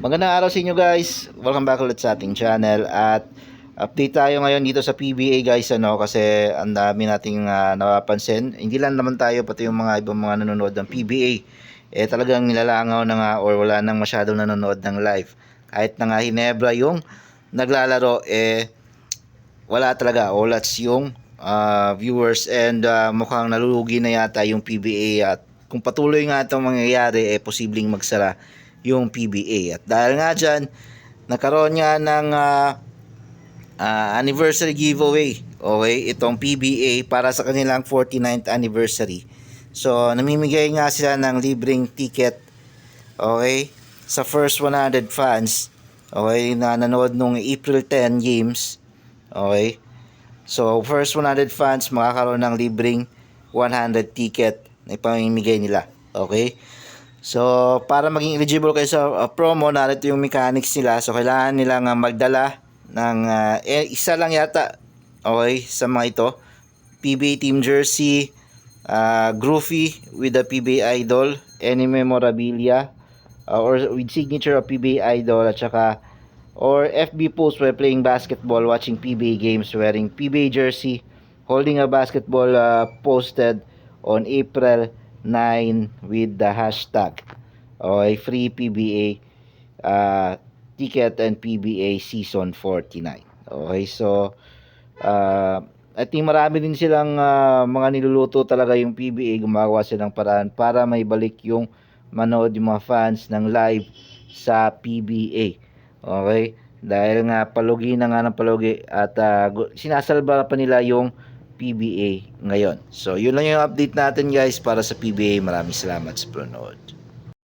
Magandang araw sa inyo guys. Welcome back ulit sa ating channel at update tayo ngayon dito sa PBA guys ano kasi ang dami nating ah, napapansin. Hindi lang naman tayo pati yung mga ibang mga nanonood ng PBA eh talagang nilalangaw na nga or wala nang masyadong nanonood ng live. Kahit na nga Hinebra yung naglalaro eh wala talaga that's yung ah, viewers and ah, mukhang nalulugi na yata yung PBA at kung patuloy nga itong mangyayari eh posibleng magsara yung PBA at dahil nga dyan nagkaroon nga ng ah, ah, anniversary giveaway okay itong PBA para sa kanilang 49th anniversary. So namimigay nga sila ng libreng ticket okay sa first 100 fans okay na nanood nung April 10 games okay. So first 100 fans makakaroon ng libreng 100 ticket na ipamimigay nila okay So, para maging eligible kayo sa uh, promo, narito yung mechanics nila. So, kailangan nilang uh, magdala ng uh, eh, isa lang yata. Okay, sa mga ito. PBA team jersey, uh, Groovy with the PBA idol, any memorabilia, uh, or with signature of PBA idol, at saka or FB post while playing basketball, watching PBA games, wearing PBA jersey, holding a basketball uh, posted on April 9 with the hashtag. Okay, free PBA uh, ticket and PBA season 49 okay so uh, I think marami din silang uh, mga niluluto talaga yung PBA gumagawa silang paraan para may balik yung manood yung mga fans ng live sa PBA okay? Dahil nga palugi na nga ng palugi at uh, sinasalba pa nila yung PBA ngayon. So, yun lang yung update natin guys para sa PBA. Maraming salamat sa panonood.